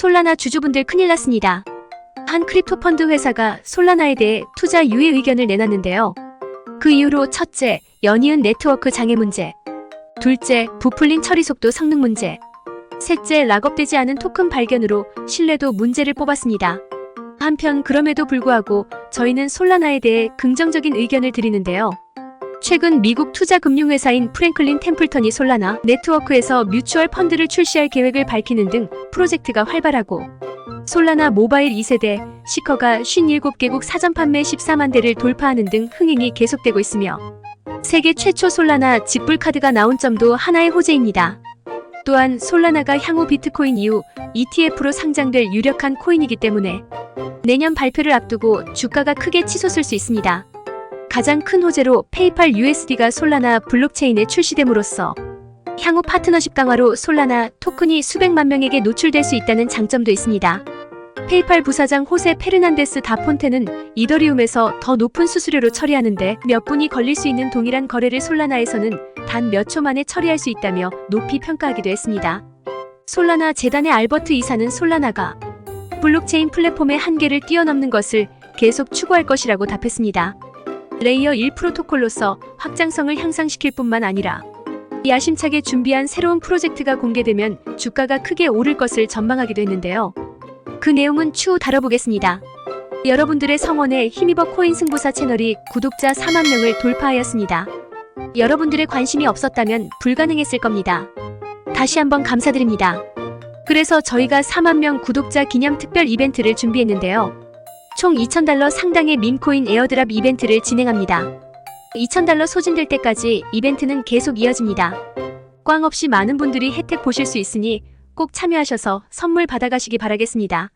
솔라나 주주분들 큰일 났습니다. 한 크립토 펀드 회사가 솔라나에 대해 투자 유예 의견을 내놨는데요. 그 이후로 첫째, 연이은 네트워크 장애 문제. 둘째, 부풀린 처리 속도 성능 문제. 셋째, 락업되지 않은 토큰 발견으로 신뢰도 문제를 뽑았습니다. 한편 그럼에도 불구하고 저희는 솔라나에 대해 긍정적인 의견을 드리는데요. 최근 미국 투자 금융회사인 프랭클린 템플턴이 솔라나 네트워크에서 뮤추얼 펀드를 출시할 계획을 밝히는 등 프로젝트가 활발하고 솔라나 모바일 2세대 시커가 57개국 사전 판매 14만 대를 돌파하는 등 흥행이 계속되고 있으며 세계 최초 솔라나 직불 카드가 나온 점도 하나의 호재입니다. 또한 솔라나가 향후 비트코인 이후 ETF로 상장될 유력한 코인이기 때문에 내년 발표를 앞두고 주가가 크게 치솟을 수 있습니다. 가장 큰 호재로 페이팔 USD가 솔라나 블록체인에 출시됨으로써 향후 파트너십 강화로 솔라나 토큰이 수백만 명에게 노출될 수 있다는 장점도 있습니다. 페이팔 부사장 호세 페르난데스 다폰테는 이더리움에서 더 높은 수수료로 처리하는데 몇 분이 걸릴 수 있는 동일한 거래를 솔라나에서는 단 몇 초 만에 처리할 수 있다며 높이 평가하기도 했습니다. 솔라나 재단의 알버트 이사는 솔라나가 블록체인 플랫폼의 한계를 뛰어넘는 것을 계속 추구할 것이라고 답했습니다. 레이어 1 프로토콜로서 확장성을 향상시킬 뿐만 아니라 야심차게 준비한 새로운 프로젝트가 공개되면 주가가 크게 오를 것을 전망하기도 했는데요. 그 내용은 추후 다뤄보겠습니다. 여러분들의 성원에 힘입어 코인 승부사 채널이 구독자 4만 명을 돌파하였습니다. 여러분들의 관심이 없었다면 불가능했을 겁니다. 다시 한번 감사드립니다. 그래서 저희가 4만 명 구독자 기념 특별 이벤트를 준비했는데요. 총 2,000달러 상당의 밈코인 에어드랍 이벤트를 진행합니다. 2,000달러 소진될 때까지 이벤트는 계속 이어집니다. 꽝 없이 많은 분들이 혜택 보실 수 있으니 꼭 참여하셔서 선물 받아가시기 바라겠습니다.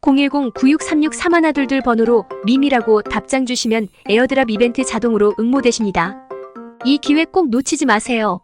010-9636-3122 번호로 밈이라고 답장 주시면 에어드랍 이벤트 자동으로 응모되십니다. 이 기회 꼭 놓치지 마세요.